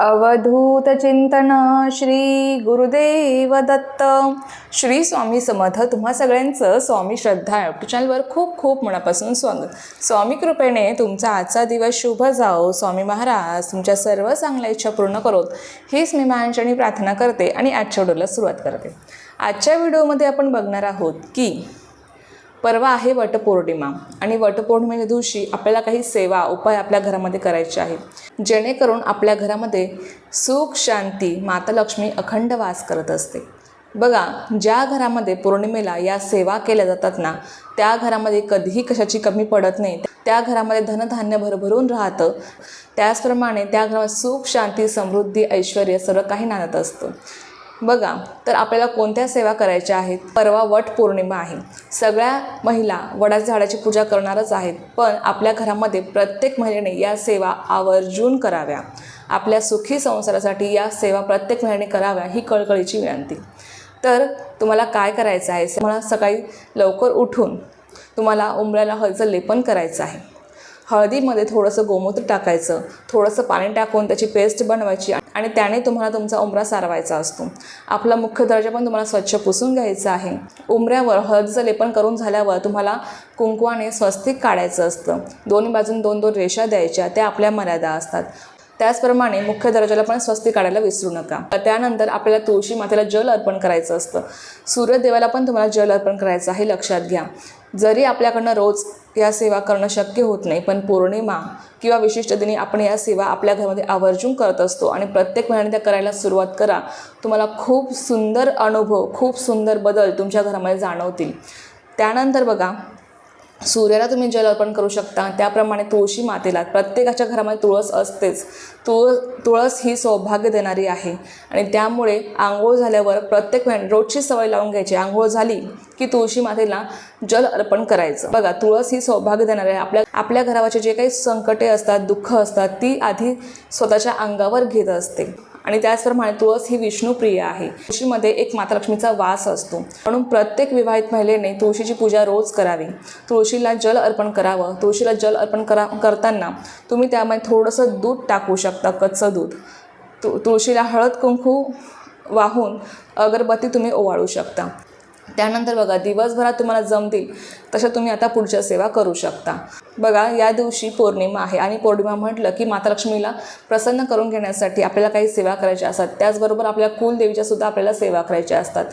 अवधूत चिंतन श्री गुरुदेव दत्त. श्री स्वामी समर्थ तुम्हा सगळ्यांचं स्वामी श्रद्धा युट्यूब चॅनलवर खूप खूप मनापासून स्वागत. स्वामी कृपेने तुमचा आजचा दिवस शुभ जाओ. स्वामी महाराज तुमच्या सर्व चांगल्या इच्छा पूर्ण करोत. हीच मी माझ्याने प्रार्थना करते आणि आजच्या व्हिडिओला सुरुवात करते. आजच्या व्हिडिओमध्ये आपण बघणार आहोत की परवा आहे वटपौर्णिमा आणि वटपौर्णिमेच्या दिवशी आपल्याला काही सेवा उपाय आपल्या घरामध्ये करायचे आहेत. जेणेकरून आपल्या घरामध्ये सुख शांती माता लक्ष्मी अखंड वास करत असते. बघा ज्या घरामध्ये पौर्णिमेला या सेवा केल्या जातात ना त्या घरामध्ये कधीही कशाची कमी पडत नाही. त्या घरामध्ये धनधान्य भरभरून राहतं. त्याचप्रमाणे त्या घरामध्ये सुख शांती समृद्धी ऐश्वर सर्व काही नांदत असतं. बघा तर आपल्याला कोणत्या सेवा करायच्या आहेत? परवा वट पौर्णिमा आहे. सगळ्या महिला वडाच्या झाडाची पूजा करणारच आहेत पण आपल्या घरामध्ये प्रत्येक महिलेने या सेवा आवर्जून कराव्या. आपल्या सुखी संसारासाठी या सेवा प्रत्येक महिलेने कराव्या ही कळकळीची विनंती. तर तुम्हाला काय करायचं आहे? मला सकाळी लवकर उठून तुम्हाला उंबऱ्याला हळदीचं लेपन करायचं आहे. हळदीमध्ये थोडंसं गोमूत्र टाकायचं थोडंसं पाणी टाकून त्याची पेस्ट बनवायची आणि त्याने तुम्हाला तुमचा उमरा सारवायचा असतो. आपला मुख्य दर्जा पण तुम्हाला स्वच्छ पुसून घ्यायचा आहे. उमऱ्यावर हळदीचं लेपन करून झाल्यावर तुम्हाला कुंकवाने स्वस्तिक काढायचं असतं. दोन्ही बाजून दोन दोन रेषा द्यायच्या त्या आपल्या मर्यादा असतात. त्याचप्रमाणे मुख्य दर्जाला पण स्वस्ती काढायला विसरू नका. त्यानंतर आपल्याला तुळशी मातेला जल अर्पण करायचं असतं. सूर्यदेवाला पण तुम्हाला जल अर्पण करायचं आहे लक्षात घ्या. जरी आपल्याकडनं रोज या सेवा करणं शक्य होत नाही पण पौर्णिमा किंवा विशिष्ट दिनी आपण या सेवा आपल्या घरामध्ये आवर्जून करत असतो आणि प्रत्येक महिन्याने त्या करायला सुरुवात करा तुम्हाला खूप सुंदर अनुभव खूप सुंदर बदल तुमच्या घरामध्ये जाणवतील. त्यानंतर बघा सूर्याला तुम्ही जल अर्पण करू शकता. त्याप्रमाणे तुळशी मातेला प्रत्येकाच्या घरामध्ये तुळस असतेच. तुळ तुळस ही सौभाग्य देणारी आहे. आणि त्यामुळे आंघोळ झाल्यावर प्रत्येक वेळ रोजची सवय लावून घ्यायची. आंघोळ झाली की तुळशी मातेला जल अर्पण करायचं. बघा तुळस ही सौभाग्य देणारी आहे. आपल्या आपल्या घरावरचे जे काही संकटे असतात दुःख असतात ती आधी स्वतःच्या अंगावर घेत असते. आणि त्याचप्रमाणे तुळस ही विष्णुप्रिय आहे. तुळशीमध्ये एक माता लक्ष्मीचा वास असतो. म्हणून प्रत्येक विवाहित महिलेने तुळशीची पूजा रोज करावी. तुळशीला जल अर्पण करावं. तुळशीला जल अर्पण करा करताना तुम्ही त्यामध्ये थोडंसं दूध टाकू शकता कच्चं दूध. तु तुळशीला हळद कुंकू वाहून अगरबत्ती तुम्ही ओवाळू शकता. त्यानंतर बघा दिवसभरात तुम्हाला जमतील तशा तुम्ही आता पुढच्या सेवा करू शकता. बघा या दिवशी पौर्णिमा आहे आणि पौर्णिमा म्हटलं की माता लक्ष्मीला प्रसन्न करून घेण्यासाठी आपल्याला काही सेवा करायच्या असतात. त्याचबरोबर आपल्या कुलदेवीच्या सुद्धा आपल्याला सेवा करायच्या असतात.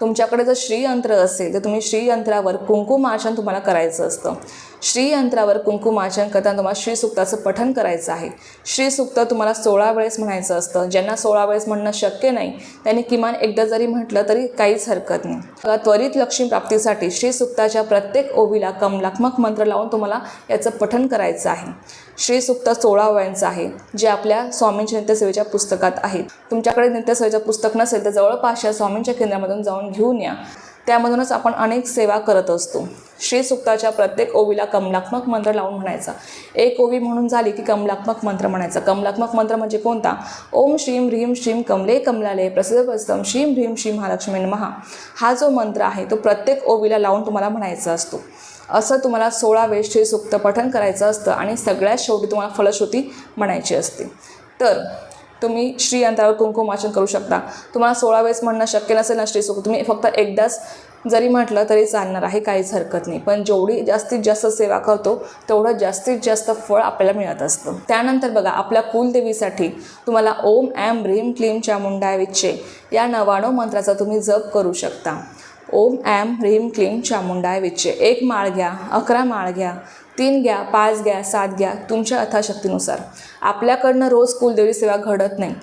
तुमच्याकडे जर श्रीयंत्र असेल तर तुम्ही श्रीयंत्रावर कुंकुम आचन तुम्हाला करायचं असतं. श्रीयंत्रावर कुंकुमार्चन करताना तुम्हाला श्रीसुक्ताचं पठन करायचं आहे. श्रीसुक्त तुम्हाला सोळा वेळेस म्हणायचं असतं. ज्यांना सोळा वेळेस म्हणणं शक्य नाही त्यांनी किमान एकदा जरी म्हटलं तरी काहीच हरकत नाही. त्वरित लक्ष्मी प्राप्तीसाठी श्रीसुक्ताच्या प्रत्येक ओवीला कमलात्मक मंत्र लावून तुम्हाला याचं पठन करायचं आहे. श्रीसुक्त सोळा वयांचं आहे जे आपल्या स्वामींच्या नित्यसेवेच्या पुस्तकात आहेत तुमच्याकडे नित्यसेवेचं पुस्तक नसेल तर जवळपासच्या स्वामींच्या केंद्रामधून जाऊन घेऊन या. त्यामधूनच आपण अनेक सेवा करत असतो. श्रीसुक्ताच्या प्रत्येक ओवीला कमलात्मक मंत्र लावून म्हणायचा. एक ओवी म्हणून झाली की कमलात्मक मंत्र म्हणायचा. कमलात्मक मंत्र म्हणजे कोणता? ओम श्रीम ह्रीम श्रीम कमले कमलाले प्रसिद्ध प्रस्तम श्रीम ह्रीम श्री महालक्ष्मी महा हा जो मंत्र आहे तो प्रत्येक ओवीला लावून तुम्हाला म्हणायचा असतो. असं तुम्हाला सोळा वेळेस श्रीसुक्त पठण करायचं असतं आणि सगळ्यात शेवटी तुम्हाला फलश्रुती म्हणायची असते. तर तुम्ही श्री अंतरावर कुंकुमाचन करू शकता. तुम्हाला सोळा वेळेस म्हणणं शक्य नसेल ना श्रीसुक्त तुम्ही फक्त एकदाच जरी म्हटलं तरी चालणार आहे काहीच हरकत नाही. पण जेवढी जास्तीत जास्त सेवा करतो तेवढं जास्तीत जास्त फळ आपल्याला मिळत असतं. त्यानंतर बघा आपल्या कुलदेवीसाठी तुम्हाला ओम ॲम ह्रीम क्लीम चामुंडाय विच्चे या नवाणव मंत्राचा तुम्ही जप करू शकता. ओम ॲम ह्रीम क्लीम चामुंडाय विच्चे एक माळ घ्या अकरा माळ घ्या तीन घ्या पाच घ्या सात घ्या तुमच्या अथाशक्तीनुसार आपल्याकडनं रोज कुलदेवी सेवा घडत नाही.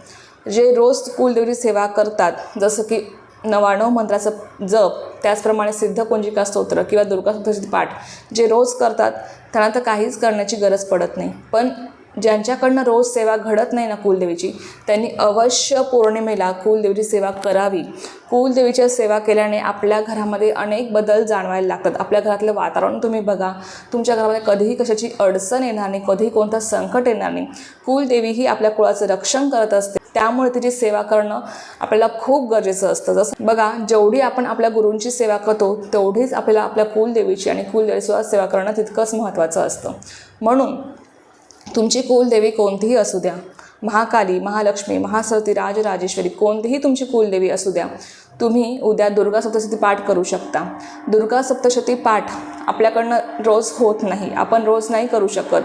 जे रोज कुलदेवी सेवा करतात जसं की नवाणव मंत्राचं जप त्याचप्रमाणे सिद्धकुंजिका स्तोत्र किंवा दुर्गा स्तोत्राचे पाठ जे रोज करतात त्यांना तर काहीच करण्याची गरज पडत नाही. पण ज्यांच्याकडनं रोज सेवा घडत नाही ना कुलदेवीची त्यांनी अवश्य पौर्णिमेला कुलदेवीची सेवा करावी. कुलदेवीच्या सेवा केल्याने आपल्या घरामध्ये अनेक बदल जाणवायला लागतात. आपल्या घरातलं वातावरण तुम्ही बघा. तुमच्या घरामध्ये कधीही कशाची अडचण येणार नाही कधीही कोणतं संकट येणार नाही. कुलदेवी ही आपल्या कुळाचं रक्षण करत असते. त्यामुळे तिची सेवा करणं आपल्याला खूप गरजेचं असतं. जसं बघा जेवढी आपण आपल्या गुरूंची सेवा करतो तेवढीच आपल्याला आपल्या कुलदेवीची आणि कुलदेवीसुद्धा सेवा करणं तितकंच महत्त्वाचं असतं. म्हणून तुमची कुलदेवी कोणतीही असू द्या. महाकाली महालक्ष्मी महासरती राजराजेश्वरी कोणतीही तुमची कुलदेवी असू द्या. तुम्ही उद्या दुर्गा सप्तशती पाठ करू शकता. दुर्गा सप्तशती पाठ आपल्याकडनं रोज होत नाही. आपण रोज नाही करू शकत.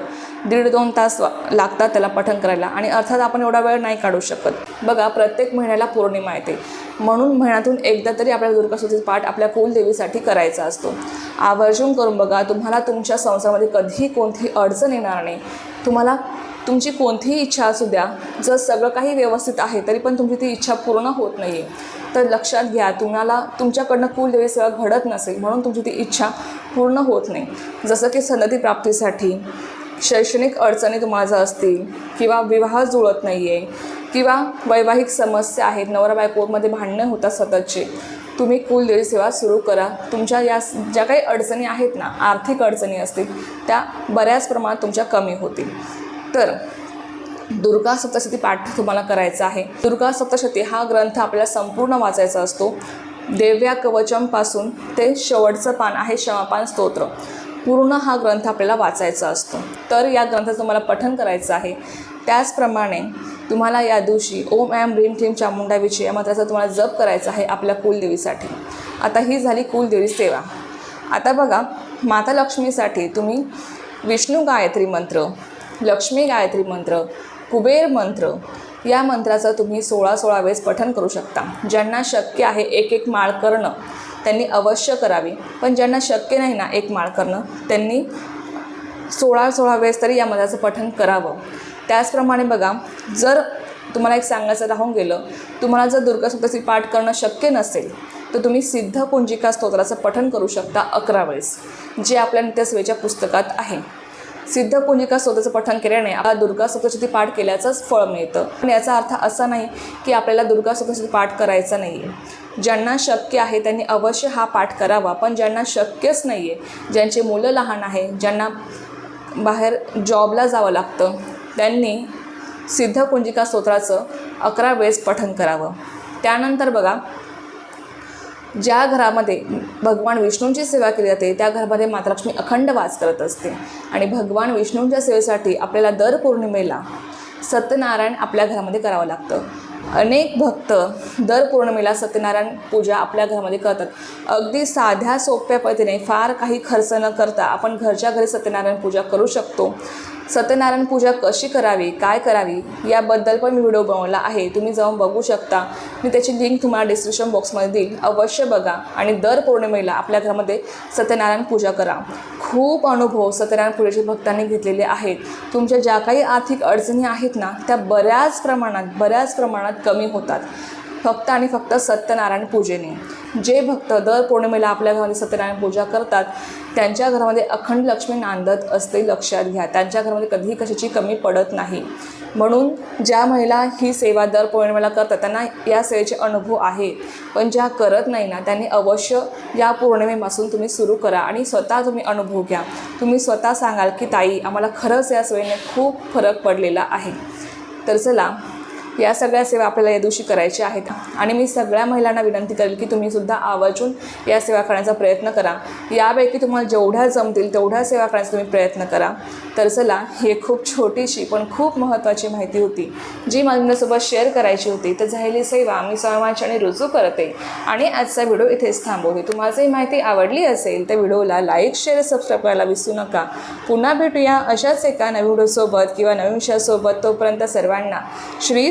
दीड दोन तास लागतात त्याला पठण करायला आणि अर्थात आपण एवढा वेळ नाही काढू शकत. बघा प्रत्येक महिन्याला पौर्णिमा येते. म्हणून महिन्यातून एकदा तरी आपल्याला दुर्गा पाठ आपल्या कुलदेवीसाठी करायचा असतो. आवर्जून करून बघा तुम्हाला तुमच्या संसारामध्ये कधीही कोणतीही अडचण येणार नाही. तुम्हाला तुमची कोणतीही इच्छा असू द्या जर सगळं काही व्यवस्थित आहे तरी पण तुमची ती इच्छा पूर्ण होत नाही आहे तर लक्षात घ्या तुम्हाला तुमच्याकडनं कुलदेवी सेवा घडत नसेल म्हणून तुमची ती इच्छा पूर्ण होत नाही. जसं की सनदी प्राप्तीसाठी शैक्षणिक अडचणी तुम्हाला जर असतील किंवा विवाह जुळत नाही आहे किंवा वैवाहिक समस्या आहेत नवरा बायकोमध्ये भांडणं होतात सततचे तुम्ही कुलदेवी सेवा सुरू करा. तुमच्या या ज्या काही अडचणी आहेत ना आर्थिक अडचणी असतील त्या बऱ्याच प्रमाणात तुमच्या कमी होतील. तर दुर्गा सप्तशती पाठ तुम्हाला करायचा आहे. दुर्गा सप्तशती हा ग्रंथ आपल्याला संपूर्ण वाचायचा असतो. देव्या कवचमपासून ते शेवटचं पान आहे क्षमापान स्तोत्र. पूर्ण हा ग्रंथ आपल्याला वाचायचा असतो. तर या ग्रंथाचं तुम्हाला पठन करायचं आहे. त्याचप्रमाणे तुम्हाला या दिवशी ओम ॲम ह्रीम ठीम चामुंडावीची या मंत्राचा तुम्हाला जप करायचा आहे आपल्या कुलदेवीसाठी. आता ही झाली कुलदेवी सेवा. आता बघा माता लक्ष्मीसाठी तुम्ही विष्णू गायत्री मंत्र लक्ष्मी गायत्री मंत्र कुबेर मंत्र या मंत्राचं तुम्ही सोळा सोळा वेळेस पठन करू शकता. ज्यांना शक्य आहे एक एक माळ करणं त्यांनी अवश्य करावी. पण ज्यांना शक्य नाही ना एक माळ करणं त्यांनी सोळा सोळा वेळेस तरी या मंत्राचं पठन करावं. त्याचप्रमाणे बघा जर तुम्हाला एक सांगायचं राहून गेलं तुम्हाला जर दुर्गा पाठ करणं शक्य नसेल तर तुम्ही सिद्ध पुंजिका स्तोत्राचं पठन करू शकता अकरा वेळेस जे आपल्या नित्यसेवेच्या पुस्तकात आहे. सिद्ध पुंजिका स्तोत्राचं पठन केल्याने आपल्याला दुर्गा सप्तशती पाठ केल्याचंच फळ मिळतं. पण याचा अर्थ असा नाही की आपल्याला दुर्गा सप्तशती पाठ करायचा नाही आहे ज्यांना शक्य आहे त्यांनी अवश्य हा पाठ करावा पण ज्यांना शक्यच नाही आहे ज्यांचे मुलं लहान आहे ज्यांना बाहेर जॉबला जावं लागतं त्यांनी सिद्धपुंजिका स्तोत्राचं अकरा वेळेस पठन करावं. त्यानंतर बघा ज्या घरामध्ये भगवान विष्णूंची सेवा केली जाते त्या घरामध्ये मातालक्ष्मी अखंड वास करत असते. आणि भगवान विष्णूंच्या सेवेसाठी आपल्याला दर पौर्णिमेला सत्यनारायण आपल्या घरामध्ये करावं लागतं. अनेक भक्त दर पौर्णिमेला सत्यनारायण पूजा आपल्या घरामध्ये करतात. अगदी साध्या सोप्या पद्धतीने फार काही खर्च न करता आपण घरच्या घरी सत्यनारायण पूजा करू शकतो. सत्यनारायण पूजा कशी करावी काय करावी याबद्दल पण मी व्हिडिओ बनवला आहे. तुम्ही जाऊन बघू शकता. मी त्याची लिंक तुम्हाला डिस्क्रिप्शन बॉक्समध्ये देईल. अवश्य बघा आणि दर पौर्णिमेला आपल्या घरामध्ये सत्यनारायण पूजा करा. खूप अनुभव सत्यनारायण पूजेचे भक्तांनी घेतलेले आहेत. तुमच्या ज्या काही आर्थिक अडचणी आहेत ना त्या बऱ्याच प्रमाणात बऱ्याच प्रमाणात कमी होतात. फक्त आणि फक्त सत्यनारायण पूजेने. जे भक्त दर पौर्णिमेला आपल्या घरामध्ये सत्यनारायण पूजा करतात त्यांच्या घरामध्ये अखंड लक्ष्मी नांदत असते लक्षात घ्या. त्यांच्या घरामध्ये कधीही कशाची कमी पडत नाही. म्हणून ज्या महिला ही सेवा दर पौर्णिमेला करतात त्यांना या सेवेचे अनुभव आहे. पण ज्या करत नाही ना त्यांनी अवश्य या पौर्णिमेपासून तुम्ही सुरू करा आणि स्वतः तुम्ही अनुभव घ्या. तुम्ही स्वतः सांगाल की ताई आम्हाला खरंच या सेवेने खूप फरक पडलेला आहे. तर चला या सगळ्या सेवा आपल्याला या दिवशी करायच्या आहेत. आणि मी सगळ्या महिलांना विनंती करेल की तुम्ही सुद्धा आवर्जून या सेवा करण्याचा प्रयत्न करा. यापैकी तुम्हाला जेवढ्या जमतील तेवढ्या सेवा करण्याचा तुम्ही प्रयत्न करा. तर चला ही एक खूप छोटीशी पण खूप महत्त्वाची माहिती होती जी मला तुमच्यासोबत शेअर करायची होती. तर झालेली सेवा मी स्वामाच्याने रुजू करते. आणि आजचा व्हिडिओ इथेच थांबवते. तुम्हाला जर माहिती आवडली असेल तर व्हिडिओला लाईक शेअर सबस्क्राईब करायला विसरू नका. पुन्हा भेटूया अशाच एका नवीन व्हिडिओसोबत किंवा नवीन विषयासोबत. तोपर्यंत सर्वांना श्री